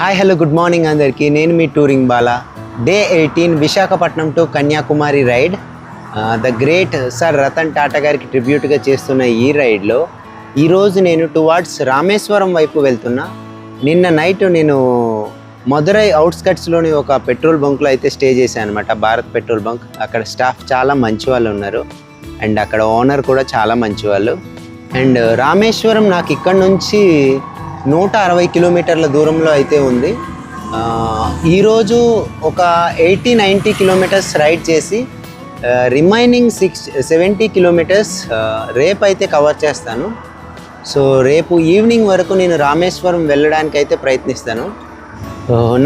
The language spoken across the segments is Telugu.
హాయ్ హలో గుడ్ మార్నింగ్ అందరికీ. నేను మీ touring Bala. Day eighteen Visakhapatnam to Kanyakumari ride. The great sir Ratan Tata గారికి ట్రిబ్యూట్గా చేస్తున్న ఈ రైడ్లో ఈరోజు నేను టువార్డ్స్ రామేశ్వరం వైపు వెళ్తున్నా. నిన్న నైట్ నేను మదురై అవుట్స్కట్స్లోని ఒక పెట్రోల్ బంక్లో అయితే స్టే చేశాను అనమాట భారత్ పెట్రోల్ బంక్. అక్కడ స్టాఫ్ చాలా మంచి వాళ్ళు ఉన్నారు. అండ్ అక్కడ ఓనర్ కూడా చాలా మంచి వాళ్ళు. అండ్ రామేశ్వరం నాకు ఇక్కడ నుంచి నూట అరవై కిలోమీటర్ల దూరంలో అయితే ఉంది. ఈరోజు ఒక ఎయిటీ నైంటీ కిలోమీటర్స్ రైడ్ చేసి రిమైనింగ్ సిక్స్ సెవెంటీ కిలోమీటర్స్ రేపు అయితే కవర్ చేస్తాను. సో రేపు ఈవినింగ్ వరకు నేను రామేశ్వరం వెళ్ళడానికి అయితే ప్రయత్నిస్తాను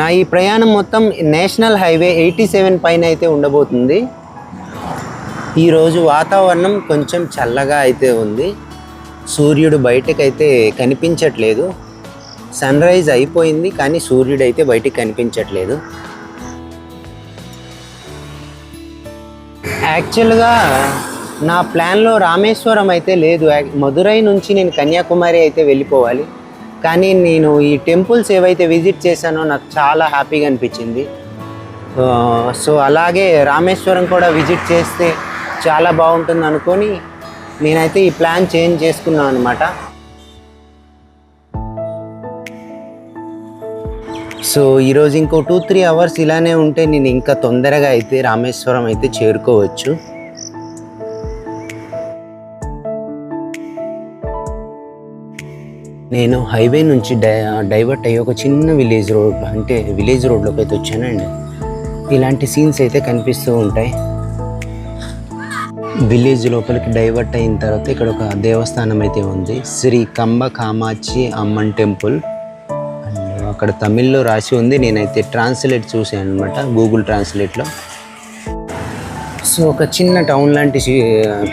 నా ఈ ప్రయాణం మొత్తం నేషనల్ హైవే ఎయిటీ సెవెన్ పైన అయితే ఉండబోతుంది. ఈరోజు వాతావరణం కొంచెం చల్లగా అయితే ఉంది. సూర్యుడు బయటకైతే కనిపించట్లేదు. సన్ రైజ్ అయిపోయింది కానీ సూర్యుడు అయితే బయటికి కనిపించట్లేదు. యాక్చువల్గా నా ప్లాన్లో రామేశ్వరం అయితే లేదు. మధురై నుంచి నేను కన్యాకుమారి అయితే వెళ్ళిపోవాలి. కానీ నేను ఈ టెంపుల్స్ ఏవైతే విజిట్ చేశానో నాకు చాలా హ్యాపీగా అనిపించింది. సో అలాగే రామేశ్వరం కూడా విజిట్ చేస్తే చాలా బాగుంటుంది అనుకొని నేనైతే ఈ ప్లాన్ చేంజ్ చేసుకున్నాను అనమాట సో ఈరోజు ఇంకో టూ త్రీ అవర్స్ ఇలానే ఉంటే నేను ఇంకా తొందరగా అయితే రామేశ్వరం అయితే చేరుకోవచ్చు. నేను హైవే నుంచి డై డైవర్ట్ అయ్యి ఒక చిన్న విలేజ్ రోడ్ అంటే విలేజ్ రోడ్లోకి అయితే వచ్చానండి. ఇలాంటి సీన్స్ అయితే కనిపిస్తూ ఉంటాయి. విలేజ్ లోపలికి డైవర్ట్ అయిన తర్వాత ఇక్కడ ఒక దేవస్థానం అయితే ఉంది. శ్రీ కంబ కామాక్షి అమ్మన్ టెంపుల్. అక్కడ తమిళ్ళో రాసి ఉంది. నేనైతే ట్రాన్స్లేట్ చూసాను అనమాట గూగుల్ ట్రాన్స్లేట్లో సో ఒక చిన్న టౌన్ లాంటి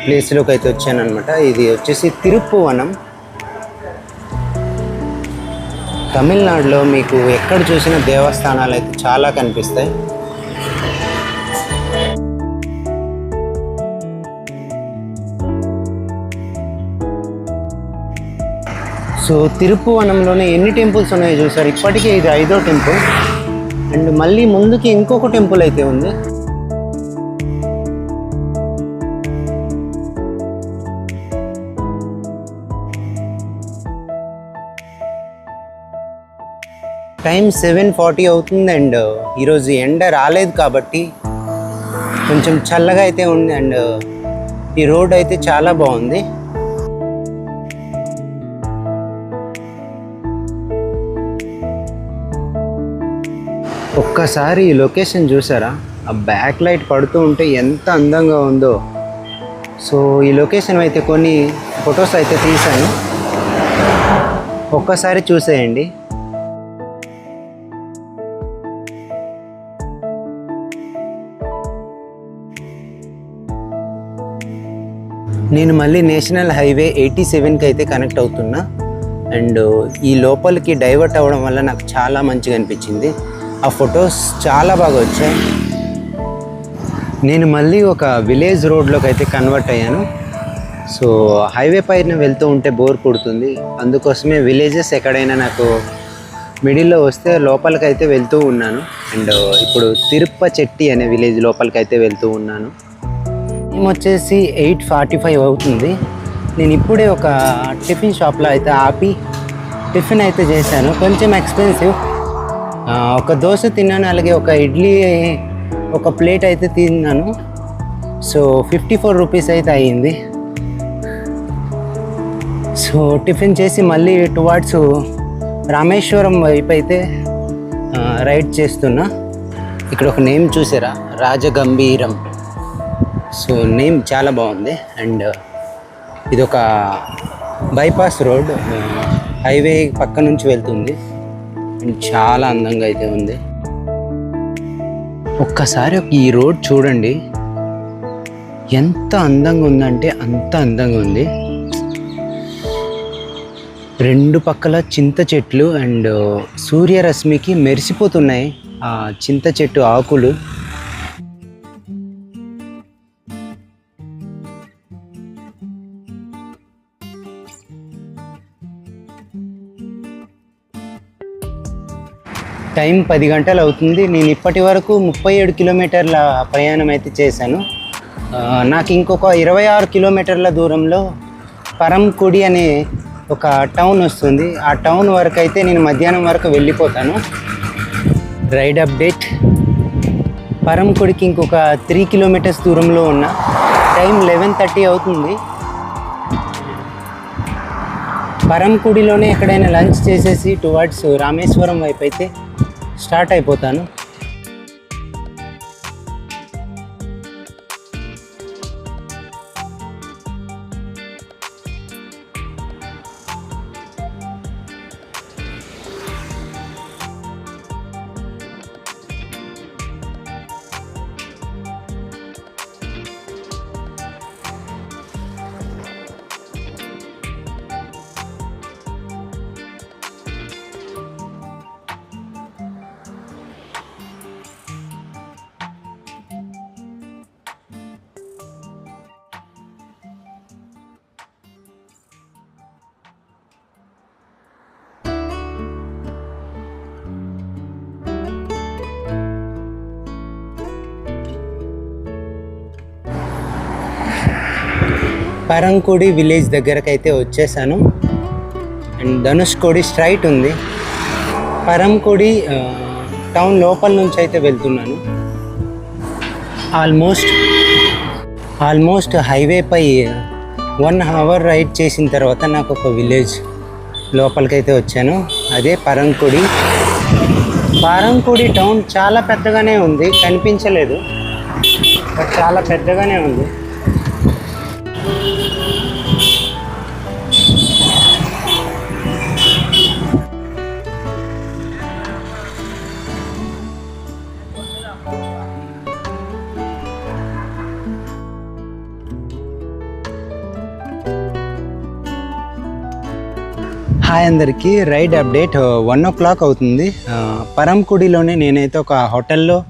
ప్లేస్లోకి అయితే వచ్చానమాట ఇది వచ్చేసి తిరుప్పువనం తమిళనాడులో మీకు ఎక్కడ చూసిన దేవస్థానాలు అయితే చాలా కనిపిస్తాయి. సో తిరుపువనంలోనే ఎన్ని టెంపుల్స్ ఉన్నాయో చూసారు. ఇప్పటికే ఇది ఐదో టెంపుల్. అండ్ మళ్ళీ ముందుకి ఇంకొక టెంపుల్ అయితే ఉంది. టైం సెవెన్ ఫార్టీ అవుతుంది అండ్ ఈరోజు ఎండ రాలేదు కాబట్టి కొంచెం చల్లగా అయితే ఉంది అండ్ ఈ రోడ్ అయితే చాలా బాగుంది. ఒక్కసారి ఈ లొకేషన్ చూసారా? ఆ బ్యాక్ లైట్ పడుతూ ఉంటే ఎంత అందంగా ఉందో. సో ఈ లొకేషన్ అయితే కొన్ని ఫొటోస్ అయితే తీశాను. ఒక్కసారి చూసేయండి. నేను మళ్ళీ నేషనల్ హైవే ఎయిటీ సెవెన్కి అయితే కనెక్ట్ అవుతున్నా. అండ్ ఈ లోపలికి డైవర్ట్ అవ్వడం వల్ల నాకు చాలా మంచిగా అనిపించింది. ఆ ఫొటోస్ చాలా బాగా వచ్చాయి. నేను మళ్ళీ ఒక విలేజ్ రోడ్లోకి అయితే కన్వర్ట్ అయ్యాను. సో హైవే పైన వెళ్తూ ఉంటే బోర్ కొడుతుంది. అందుకోసమే విలేజెస్ ఎక్కడైనా నాకు మిడిల్లో వస్తే లోపలికి అయితే వెళ్తూ ఉన్నాను. అండ్ ఇప్పుడు తిరుప్ప చెట్టి అనే విలేజ్ లోపలికి అయితే వెళ్తూ ఉన్నాను. మేము వచ్చేసి ఎయిట్ ఫార్టీ ఫైవ్ అవుతుంది. నేను ఇప్పుడే ఒక టిఫిన్ షాప్లో అయితే ఆపి టిఫిన్ అయితే చేశాను. కొంచెం ఎక్స్పెన్సివ్. ఒక దోశ తిన్నాను అలాగే ఒక ఇడ్లీ ఒక ప్లేట్ అయితే తిన్నాను. సో ఫిఫ్టీ ఫోర్ రూపీస్ అయితే అయ్యింది. సో టిఫిన్ చేసి మళ్ళీ టువార్డ్స్ రామేశ్వరం వైపు అయితే రైడ్ చేస్తున్నా. ఇక్కడ ఒక నేమ్ చూసారా? రాజగంభీరం. సో నేమ్ చాలా బాగుంది. అండ్ ఇది ఒక బైపాస్ రోడ్ హైవే పక్క నుంచి వెళ్తుంది. అండ్ చాలా అందంగా అయితే ఉంది. ఒక్కసారి ఈ రోడ్ చూడండి. ఎంత అందంగా ఉందంటే అంత అందంగా ఉంది. రెండు పక్కల చింత చెట్లు అండ్ సూర్యరశ్మికి మెరిసిపోతున్నాయి ఆ చింత చెట్టు ఆకులు. టైం పది గంటలు అవుతుంది. నేను ఇప్పటి వరకు ముప్పై ఏడు కిలోమీటర్ల ప్రయాణం అయితే చేశాను. నాకు ఇంకొక ఇరవై ఆరు కిలోమీటర్ల దూరంలో పరంకుడి అనే ఒక టౌన్ వస్తుంది. ఆ టౌన్ వరకు అయితే నేను మధ్యాహ్నం వరకు వెళ్ళిపోతాను. Ride update. పరంకుడికి ఇంకొక త్రీ కిలోమీటర్స్ దూరంలో ఉన్న టైం లెవెన్ థర్టీ అవుతుంది. పరంకుడిలోనే ఎక్కడైనా లంచ్ చేసేసి టువర్డ్స్ రామేశ్వరం వైపు అయితే స్టార్ట్ అయిపోతాను. పరంకుడి విలేజ్ దగ్గరకు అయితే వచ్చేసాను. అండ్ ధనుష్కోడి స్ట్రైట్ ఉంది. పరంకుడి టౌన్ లోపల నుంచి అయితే వెళ్తున్నాను. ఆల్మోస్ట్ ఆల్మోస్ట్ హైవేపై వన్ అవర్ రైడ్ చేసిన తర్వాత నాకు ఒక విలేజ్ లోపలికైతే వచ్చాను. అదే పరంకుడి. పరంకుడి టౌన్ చాలా పెద్దగానే ఉంది. కనిపించలేదు. బట్ చాలా పెద్దగానే ఉంది. హాయ్ అందరికీ. Ride update one o'clock అవుతుంది. Uh, పరంకుడిలోనే నేనైతే ఒక హోటల్లో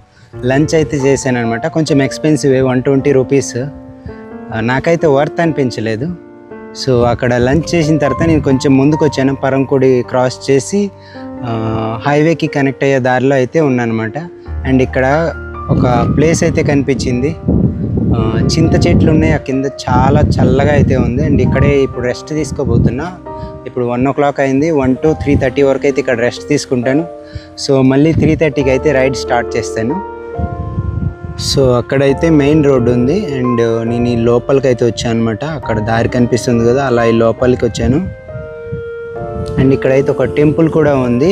లంచ్ అయితే చేశాను అనమాట కొంచెం ఎక్స్పెన్సివ్ వన్ ట్వంటీ రూపీస్ నాకైతే వర్త్ అనిపించలేదు. సో అక్కడ లంచ్ చేసిన తర్వాత నేను కొంచెం ముందుకు వచ్చాను పరంకుడి క్రాస్ చేసి హైవేకి కనెక్ట్ అయ్యే దారిలో అయితే ఉన్నానమాట అండ్ ఇక్కడ ఒక ప్లేస్ అయితే కనిపించింది. చింత చెట్లు ఉన్నాయి. ఆ కింద చాలా చల్లగా అయితే ఉంది. అండ్ ఇక్కడే ఇప్పుడు రెస్ట్ తీసుకోబోతున్నా. ఇప్పుడు వన్ ఓ క్లాక్ అయింది. వన్ టు త్రీ థర్టీ వరకు అయితే ఇక్కడ రెస్ట్ తీసుకుంటాను. సో మళ్ళీ త్రీ థర్టీకి అయితే రైడ్ స్టార్ట్ చేస్తాను. సో అక్కడైతే మెయిన్ రోడ్ ఉంది అండ్ నేను ఈ లోపలికి అయితే వచ్చాను అనమాట అక్కడ దారి కనిపిస్తుంది కదా అలా ఈ లోపలికి వచ్చాను. అండ్ ఇక్కడైతే ఒక టెంపుల్ కూడా ఉంది.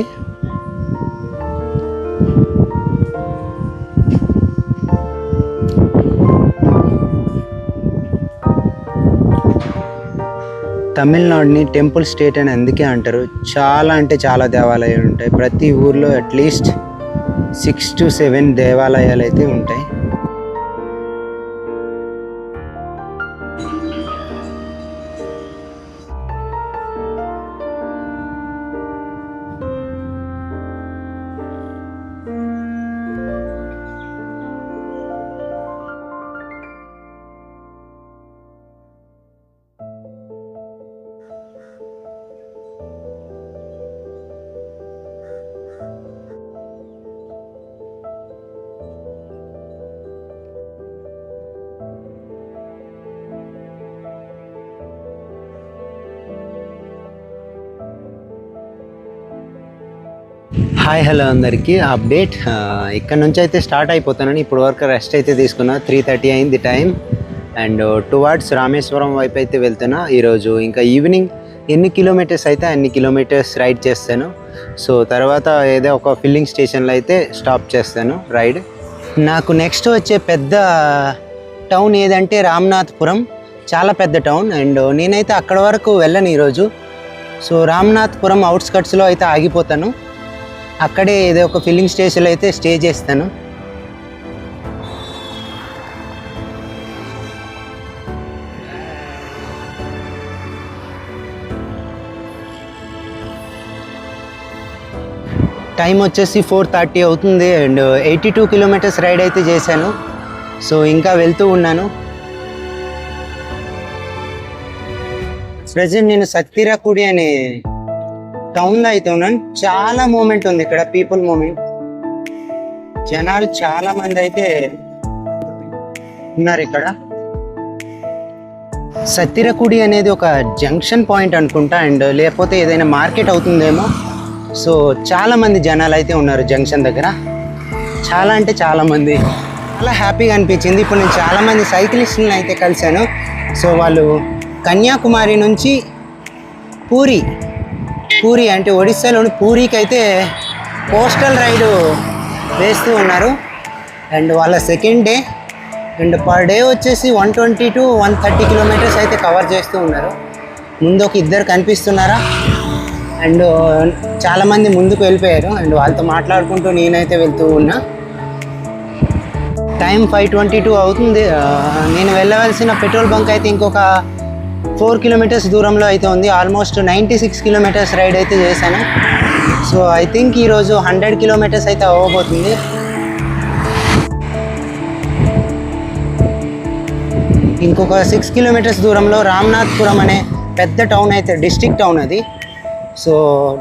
తమిళనాడుని టెంపుల్ స్టేట్ అని అందుకే అంటారు. చాలా అంటే చాలా దేవాలయాలు ఉంటాయి. ప్రతి ఊర్లో అట్లీస్ట్ సిక్స్ టు సెవెన్ దేవాలయాలు అయితే ఉంటాయి. హాయ్ హలో అందరికీ. అప్డేట్ ఇక్కడ నుంచి అయితే స్టార్ట్ అయిపోతానని ఇప్పుడు వరకు రెస్ట్ అయితే తీసుకున్నా. త్రీ థర్టీ అయింది టైం అండ్ టువార్డ్స్ రామేశ్వరం వైపు అయితే వెళ్తున్నా. ఈరోజు ఇంకా ఈవినింగ్ ఎన్ని కిలోమీటర్స్ అయితే అన్ని కిలోమీటర్స్ రైడ్ చేస్తాను. సో తర్వాత ఏదో ఒక ఫిల్లింగ్ స్టేషన్లో అయితే స్టాప్ చేస్తాను రైడ్. నాకు నెక్స్ట్ వచ్చే పెద్ద టౌన్ ఏదంటే రామ్నాథ్పురం. చాలా పెద్ద టౌన్ అండ్ నేనైతే అక్కడ వరకు వెళ్ళను ఈరోజు. సో రామ్నాథ్పురం అవుట్స్కట్స్లో అయితే ఆగిపోతాను. అక్కడే ఏదో ఒక ఫిల్లింగ్ స్టేషన్లో అయితే స్టే చేస్తాను. టైం వచ్చేసి ఫోర్ థర్టీ అవుతుంది and eighty two kilometers ride అయితే చేశాను. సో ఇంకా వెళ్తూ ఉన్నాను. ప్రజెంట్ నేను సత్తిరాకుడి అనే టౌన్లో అయితే ఉన్నాను చాలా మూమెంట్ ఉంది ఇక్కడ పీపుల్ మూమెంట్ జనాలు చాలా మంది అయితే ఉన్నారు ఇక్కడ. సత్తిరకుడి అనేది ఒక జంక్షన్ పాయింట్ అనుకుంటా అండ్ లేకపోతే ఏదైనా మార్కెట్ అవుతుందేమో. సో చాలా మంది జనాలు అయితే ఉన్నారు జంక్షన్ దగ్గర. చాలా అంటే చాలా మంది. చాలా హ్యాపీగా అనిపించింది. ఇప్పుడు నేను చాలా మంది సైకిలిస్టులను అయితే కలిశాను. సో వాళ్ళు కన్యాకుమారి నుంచి పూరి పూరి అంటే ఒడిస్సాలోని పూరికి అయితే కోస్టల్ రైడు వేస్తూ ఉన్నారు. అండ్ వాళ్ళ second day and per day వచ్చేసి one twenty to one thirty kilometers అయితే కవర్ చేస్తూ ఉన్నారు. ముందు ఒక ఇద్దరు కనిపిస్తున్నారా? అండ్ చాలామంది ముందుకు వెళ్ళిపోయారు. అండ్ వాళ్ళతో మాట్లాడుకుంటూ నేనైతే వెళ్తూ ఉన్నా. టైం ఫైవ్ ట్వంటీ టూ అవుతుంది. నేను వెళ్ళవలసిన పెట్రోల్ బంక్ అయితే ఇంకొక ఫోర్ కిలోమీటర్స్ దూరంలో అయితే ఉంది. Almost ninety six kilometers ride అయితే చేశాను. సో ఐ థింక్ ఈరోజు హండ్రెడ్ కిలోమీటర్స్ అయితే అవ్వబోతుంది. ఇంకొక సిక్స్ కిలోమీటర్స్ దూరంలో రామ్నాథ్పురం అనే పెద్ద టౌన్ అయితే డిస్టిక్ టౌన్ అది. సో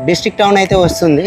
డిస్టిక్ టౌన్ అయితే వస్తుంది.